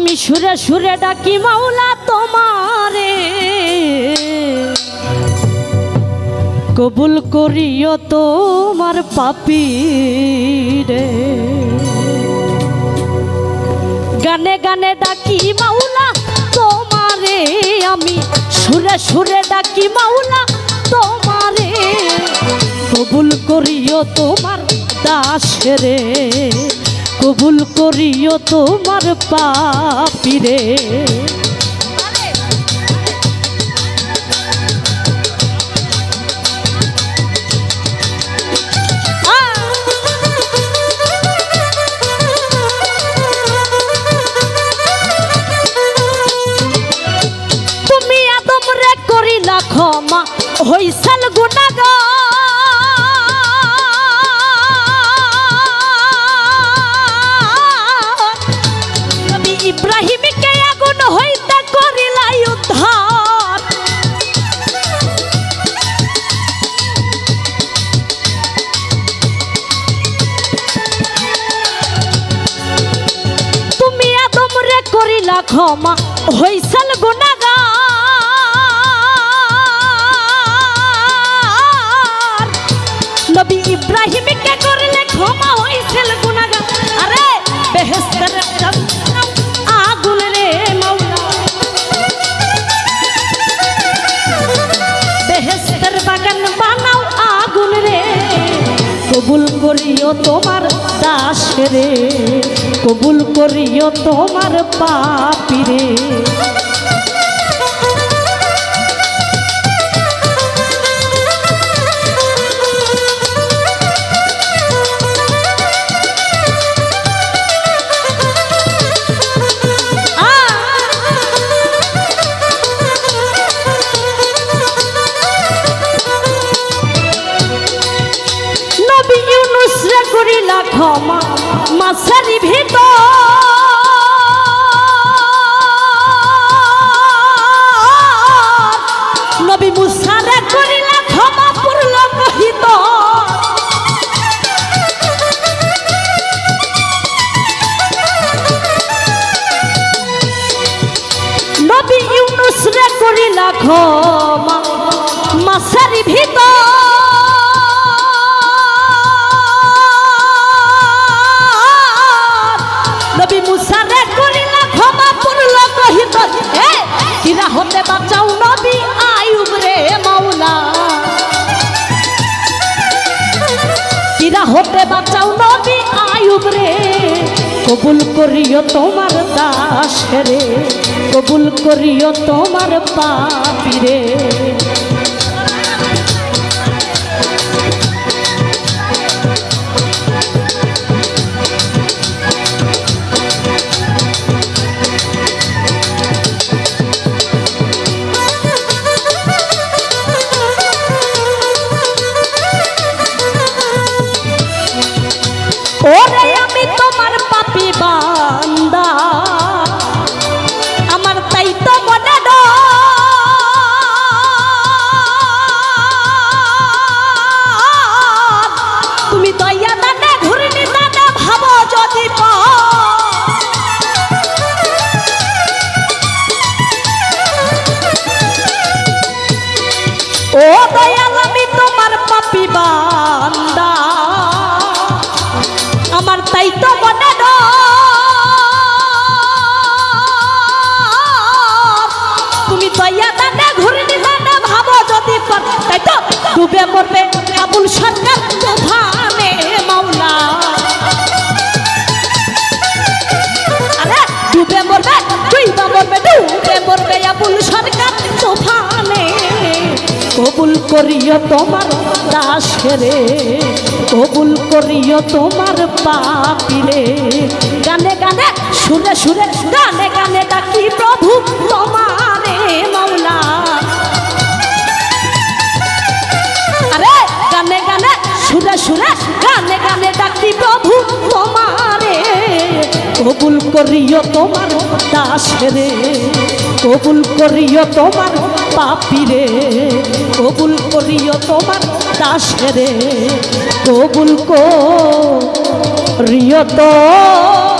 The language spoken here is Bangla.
আমি সুরে সুরে ডাকি মাওলা তোমারে। কবুল করিও তোমার পাপি রে গানে গানে ডাকি মাওলা তোমারে। আমি সুরে সুরে ডাকি মাওলা তোমারে। কবুল করিও তোমার দাস রে কবুল করিও তোমার পাপি রে। তুমি আদম রে করিলা ক্ষমা হইসাল গুনাগা করিলা ক্ষমা হইসাল গুনাগার নবী ইব্রাহিমকে করলে ক্ষমা হইছিল গুনাগার আরে বেহেশতের আগুন রে মাওলা বেহেশতের বাগান বানাও আগুন রে। কবুল করিও তোমার দাস রে। কবুল করিও তোমার পাপি করিলা ক্ষমা মাছারি নবী মুসা রে করিলা করিলা ক্ষমা মাছারি ভিতর। আয়ুব রে হতে বাঁচাও নবী আয়ুব রে, কবুল করিও তোমার দাস রে, কবুল করিও তোমার পাপি রে। পাপি বান্দা। আমার তাই মনে। তুমি দয়া দানে ঘুরনি দানে ভাবো যদি তাই তো ডুবে মরবে সরকার। কবুল করিও তোমার দাস রে, কবুল করিও তোমার পাপি রে। গানে গানে, সুরে সুরে, গানে গানে ডাকি প্রভু তোমারে মাওলা। আরে, গানে গানে, সুরে সুরে, গানে গানে ডাকি প্রভু তোমারে কবুল করিও তোমার দাস রে, কবুল করিও তোমার পাপি রে, কবুল করিও তোমার দাস রে, কবুল করিও পাপি